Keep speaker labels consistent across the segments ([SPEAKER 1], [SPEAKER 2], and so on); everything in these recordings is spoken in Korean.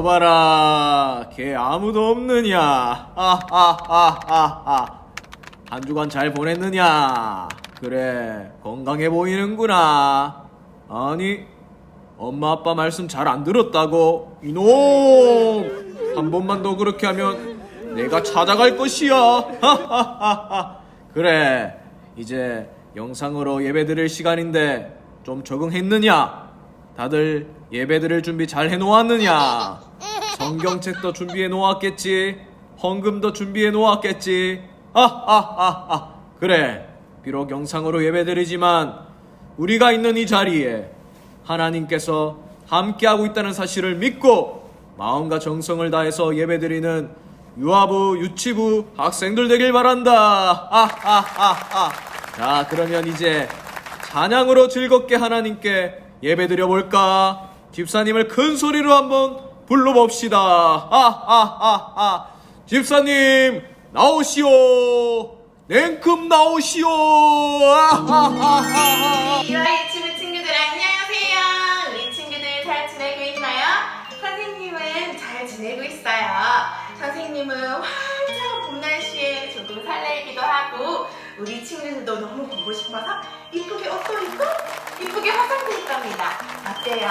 [SPEAKER 1] 여봐라, 걔 아무도 없느냐? 아하하하하. 한 주간 잘 보냈느냐? 그래, 건강해 보이는구나. 아니, 엄마 아빠 말씀 잘 안 들었다고? 이놈! 한 번만 더 그렇게 하면 내가 찾아갈 것이야. 그래, 이제 영상으로 예배 드릴 시간인데 좀 적응했느냐? 다들 예배 드릴 준비 잘 해놓았느냐? 성경책도 준비해 놓았겠지? 헌금도 준비해 놓았겠지? 아하하하. 그래, 비록 영상으로 예배 드리지만 우리가 있는 이 자리에 하나님께서 함께하고 있다는 사실을 믿고 마음과 정성을 다해서 예배드리는 유아부, 유치부 학생들 되길 바란다. 아하하하. 자, 그러면 이제 찬양으로 즐겁게 하나님께 예배 드려 볼까? 집사님을 큰 소리로 한번 불러봅시다. 아하하하. 집사님 나오시오. 냉큼 나오시오. 아하하하.
[SPEAKER 2] 이와 유치부 친구들 안녕하세요. 우리 친구들 잘 지내고 있나요? 선생님은 잘 지내고 있어요. 선생님은 활짝 봄 날씨에 조금 설레기도 하고 우리 친구들도 너무 보고 싶어서 이쁘게 옷도 입고 이쁘게 화장도 했답니다. 어때요?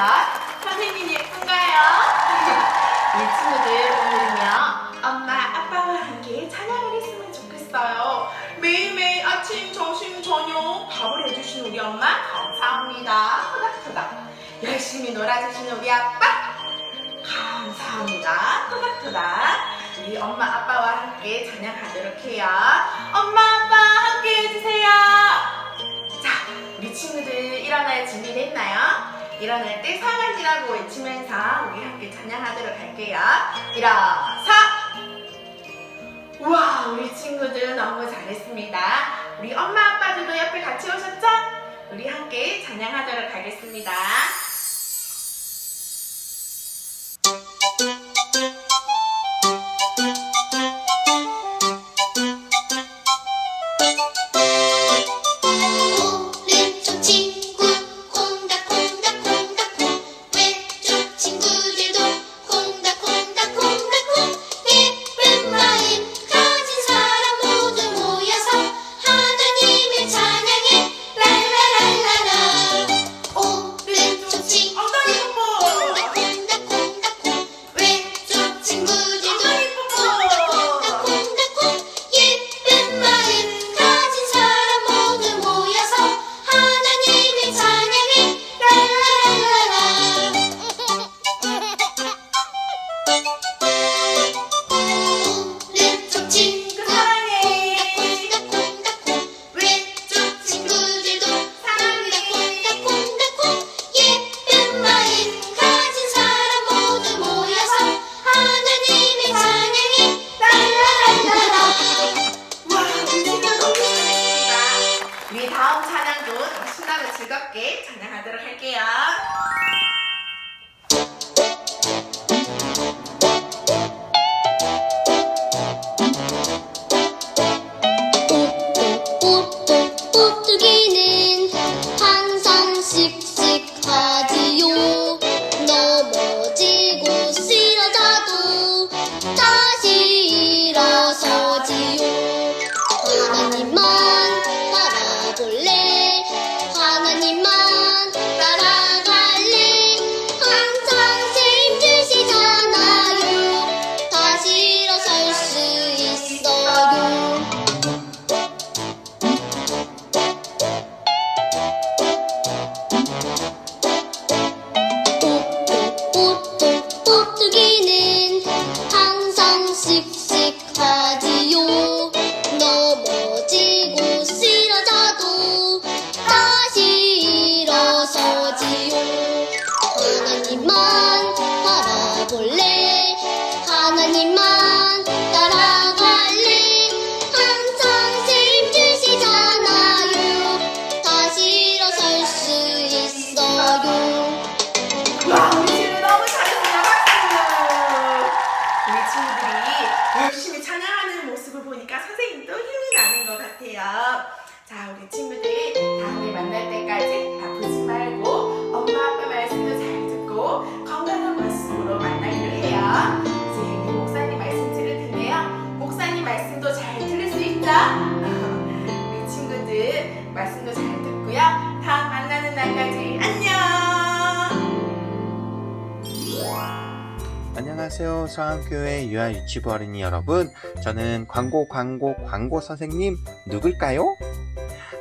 [SPEAKER 2] 선생님 예쁜가요? 우리 친구들 오늘은요 엄마 아빠와 함께 찬양을 했으면 좋겠어요. 매일매일 아침, 점심, 저녁 밥을 해주신 우리 엄마 감사합니다. 토닥토닥. 열심히 놀아주신 우리 아빠 감사합니다. 토닥토닥. 우리 엄마 아빠와 함께 찬양하도록 해요. 엄마 아빠 함께 해주세요. 친구들 일어날 준비됐나요? 일어날 때 상한이라고 외치면서 우리 함께 찬양하도록 할게요. 일어서! 우와, 우리 친구들 너무 잘했습니다. 우리 엄마 아빠들도 옆에 같이 오셨죠? 우리 함께 찬양하도록 하겠습니다.
[SPEAKER 3] 바
[SPEAKER 4] 서한교회 유아 유치부 어린이 여러분. 저는 광고, 광고, 광고 선생님 누굴까요?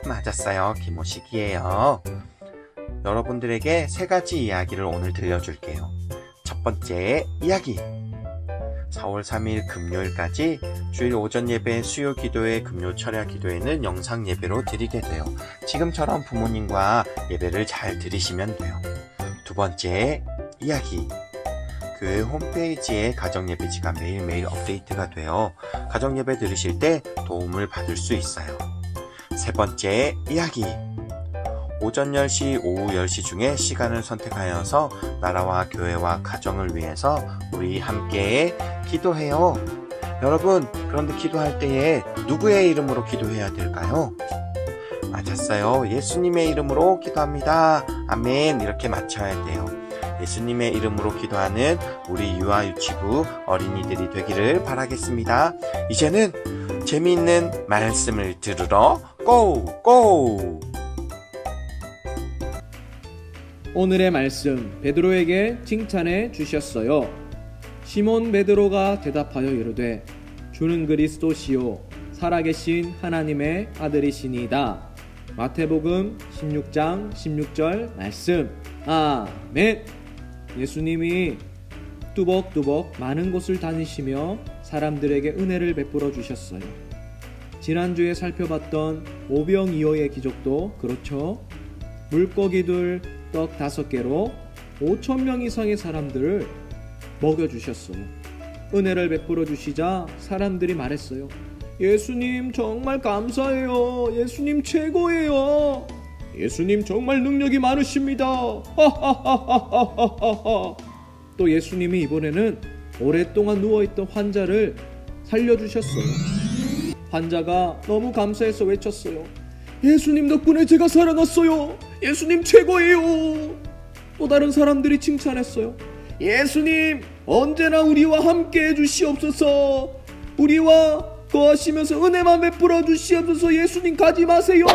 [SPEAKER 4] 맞았어요. 김호식이에요. 여러분들에게 세 가지 이야기를 오늘 들려줄게요. 첫 번째 이야기. 4월 3일 금요일까지 주일 오전 예배 수요 기도회 금요 철야 기도회는 영상 예배로 드리게 돼요. 지금처럼 부모님과 예배를 잘 드리시면 돼요. 두 번째 이야기. 교회 홈페이지에 가정예배지가 매일매일 업데이트가 되어 가정예배 들으실 때 도움을 받을 수 있어요. 세 번째 이야기. 오전 10시, 오후 10시 중에 시간을 선택하여서 나라와 교회와 가정을 위해서 우리 함께 기도해요. 여러분, 그런데 기도할 때에 누구의 이름으로 기도해야 될까요? 맞았어요. 예수님의 이름으로 기도합니다. 아멘. 이렇게 맞춰야 돼요. 예수님의 이름으로 기도하는 우리 유아 유치부 어린이들이 되기를 바라겠습니다. 이제는 재미있는 말씀을 들으러 고! 고!
[SPEAKER 1] 오늘의 말씀 베드로에게 칭찬해 주셨어요. 시몬 베드로가 대답하여 이르되 주는 그리스도시요 살아계신 하나님의 아들이시니이다. 마태복음 16장 16절 말씀. 아멘. 예수님이 뚜벅뚜벅 많은 곳을 다니시며 사람들에게 은혜를 베풀어 주셨어요. 지난주에 살펴봤던 오병이어의 기적도 그렇죠. 물고기들 떡 다섯 개로 5천 명 이상의 사람들을 먹여 주셨어요. 은혜를 베풀어 주시자 사람들이 말했어요. 예수님 정말 감사해요. 예수님 최고예요. 예수님 정말 능력이 많으십니다. 또 예수님이 이번에는 오랫동안 누워있던 환자를 살려주셨어요. 환자가 너무 감사해서 외쳤어요. 예수님 덕분에 제가 살아났어요. 예수님 최고예요. 또 다른 사람들이 칭찬했어요. 예수님 언제나 우리와 함께 해주시옵소서. 우리와 거하시면서 은혜만 베풀어 주시옵소서. 예수님 가지 마세요.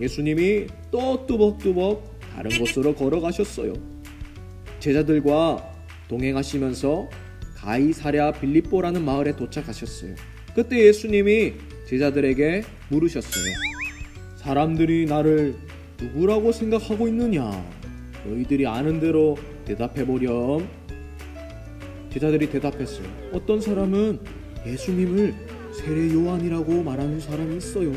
[SPEAKER 1] 예수님이 또 뚜벅뚜벅 다른 곳으로 걸어가셨어요. 제자들과 동행하시면서 가이사랴 빌립보라는 마을에 도착하셨어요. 그때 예수님이 제자들에게 물으셨어요. 사람들이 나를 누구라고 생각하고 있느냐? 너희들이 아는 대로 대답해 보렴. 제자들이 대답했어요. 어떤 사람은 예수님을 세례 요한이라고 말하는 사람이 있어요.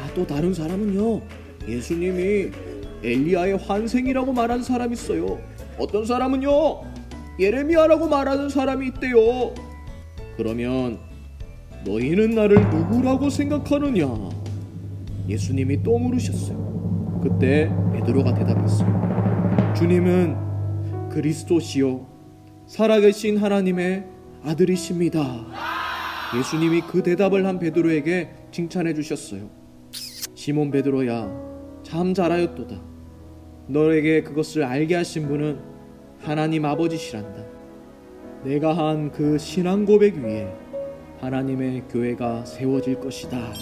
[SPEAKER 1] 아, 또 다른 사람은요. 예수님이 엘리야의 환생이라고 말하는 사람이 있어요. 어떤 사람은요. 예레미야라고 말하는 사람이 있대요. 그러면 너희는 나를 누구라고 생각하느냐? 예수님이 또 물으셨어요. 그때 베드로가 대답했어요. 주님은 그리스도시요 살아계신 하나님의 아들이십니다. 예수님이 그 대답을 한 베드로에게 칭찬해 주셨어요. 시몬 베드로야, 참 잘하였도다. 너에게 그것을 알게 하신 분은 하나님 아버지시란다. 내가 한 그 신앙 고백 위에 하나님의 교회가 세워질 것이다.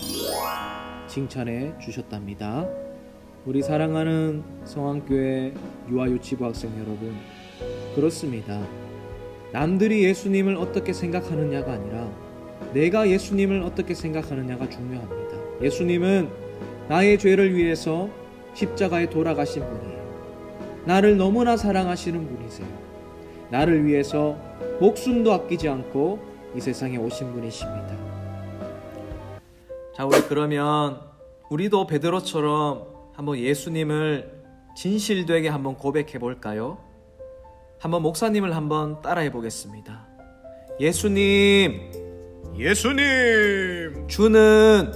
[SPEAKER 1] 칭찬해 주셨답니다. 우리 사랑하는 성황교회 유아유치부 학생 여러분, 그렇습니다. 남들이 예수님을 어떻게 생각하느냐가 아니라 내가 예수님을 어떻게 생각하느냐가 중요합니다. 예수님은 나의 죄를 위해서 십자가에 돌아가신 분이에요. 나를 너무나 사랑하시는 분이세요. 나를 위해서 목숨도 아끼지 않고 이 세상에 오신 분이십니다. 자, 우리 그러면 우리도 베드로처럼 한번 예수님을 진실되게 한번 고백해 볼까요? 한번 목사님을 한번 따라해 보겠습니다. 예수님,
[SPEAKER 5] 예수님
[SPEAKER 1] 주는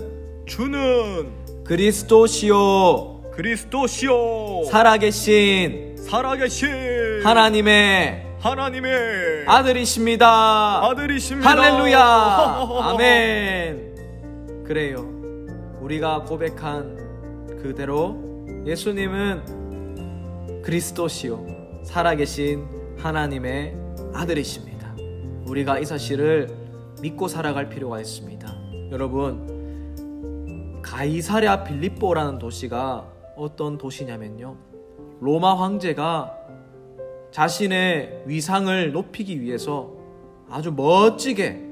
[SPEAKER 5] 주는
[SPEAKER 1] 그리스도시요
[SPEAKER 5] 그리스도시요
[SPEAKER 1] 살아계신
[SPEAKER 5] 살아계신
[SPEAKER 1] 하나님의
[SPEAKER 5] 하나님의
[SPEAKER 1] 아들이십니다.
[SPEAKER 5] 아들이십니다.
[SPEAKER 1] 할렐루야. 아멘. 그래요. 우리가 고백한 그대로 예수님은 그리스도시요 살아계신 하나님의 아들이십니다. 우리가 이 사실을 믿고 살아갈 필요가 있습니다. 여러분 가이사랴 빌립보라는 도시가 어떤 도시냐면요. 로마 황제가 자신의 위상을 높이기 위해서 아주 멋지게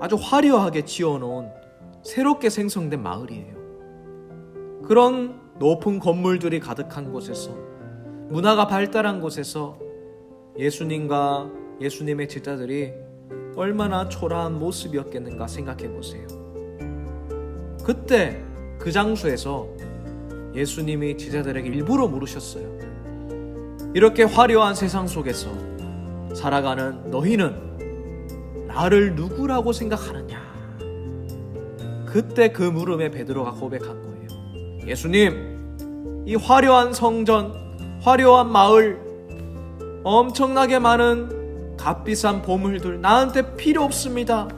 [SPEAKER 1] 아주 화려하게 지어놓은 새롭게 생성된 마을이에요. 그런 높은 건물들이 가득한 곳에서 문화가 발달한 곳에서 예수님과 예수님의 제자들이 얼마나 초라한 모습이었겠는가 생각해 보세요. 그때 그 장소에서 예수님이 제자들에게 일부러 물으셨어요. 이렇게 화려한 세상 속에서 살아가는 너희는 나를 누구라고 생각하느냐? 그때 그 물음에 베드로가 고백한 거예요. 예수님, 이 화려한 성전, 화려한 마을, 엄청나게 많은 값비싼 보물들 나한테 필요 없습니다.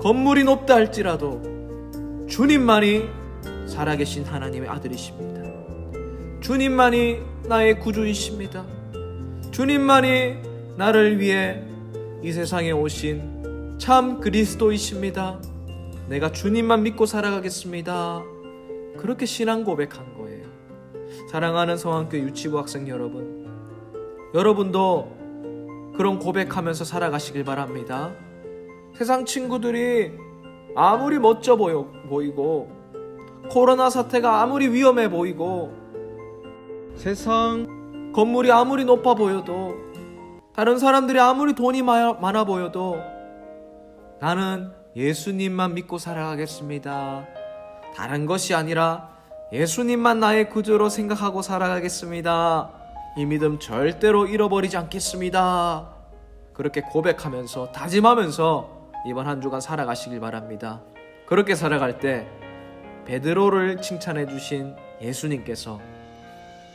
[SPEAKER 1] 건물이 높다 할지라도 주님만이 살아계신 하나님의 아들이십니다. 주님만이 나의 구주이십니다. 주님만이 나를 위해 이 세상에 오신 참 그리스도이십니다. 내가 주님만 믿고 살아가겠습니다. 그렇게 신앙 고백한 거예요. 사랑하는 성황교 유치부 학생 여러분, 여러분도 그런 고백하면서 살아가시길 바랍니다. 세상 친구들이 아무리 멋져 보여, 보이고, 코로나 사태가 아무리 위험해 보이고, 세상 건물이 아무리 높아 보여도, 다른 사람들이 아무리 돈이 마- 많아 보여도, 나는 예수님만 믿고 살아가겠습니다. 다른 것이 아니라 예수님만 나의 구주로 생각하고 살아가겠습니다. 이 믿음 절대로 잃어버리지 않겠습니다. 그렇게 고백하면서 다짐하면서 이번 한 주간 살아가시길 바랍니다. 그렇게 살아갈 때 베드로를 칭찬해 주신 예수님께서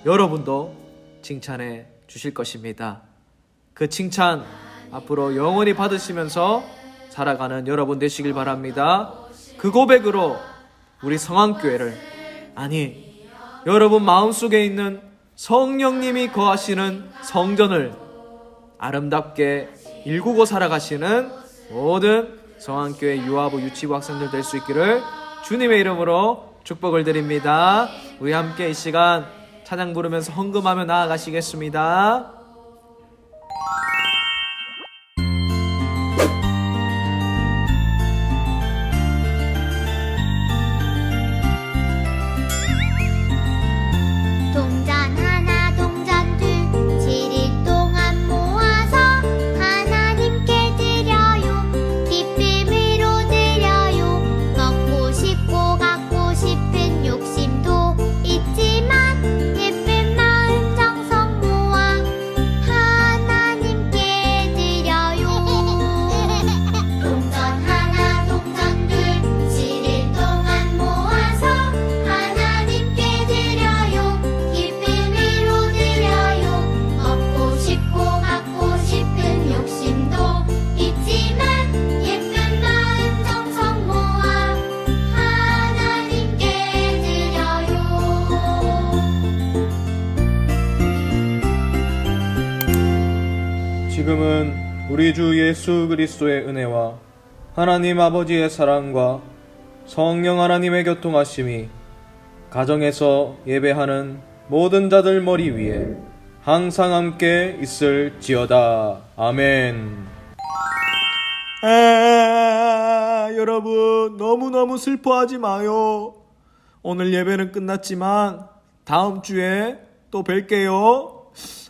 [SPEAKER 1] 여러분도 칭찬해 주실 것입니다. 그 칭찬 앞으로 영원히 받으시면서 살아가는 여러분 되시길 바랍니다. 그 고백으로 우리 성황교회를 아니 여러분 마음속에 있는 성령님이 거하시는 성전을 아름답게 일구고 살아가시는 모든 성황교회 유아부 유치부 학생들 될 수 있기를 주님의 이름으로 축복을 드립니다. 우리 함께 이 시간 찬양 부르면서 헌금하며 나아가시겠습니다. 주 예수 그리스도의 은혜와 하나님 아버지의 사랑과 성령 하나님의 교통하심이 가정에서 예배하는 모든 자들 머리 위에 항상 함께 있을지어다. 아멘. 아, 여러분 너무너무 슬퍼하지 마요. 오늘 예배는 끝났지만 다음 주에 또 뵐게요.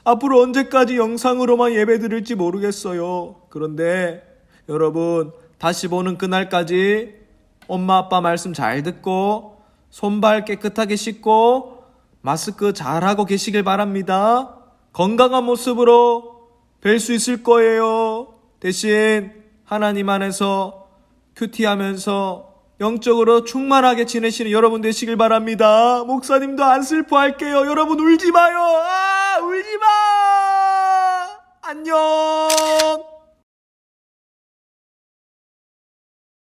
[SPEAKER 1] 앞으로 언제까지 영상으로만 예배 드릴지 모르겠어요. 그런데 여러분 다시 보는 그날까지 엄마 아빠 말씀 잘 듣고 손발 깨끗하게 씻고 마스크 잘 하고 계시길 바랍니다. 건강한 모습으로 뵐 수 있을 거예요. 대신 하나님 안에서 큐티하면서 영적으로 충만하게 지내시는 여러분 되시길 바랍니다. 목사님도 안 슬퍼할게요. 여러분 울지 마요. 아, 울지 마. 안녕.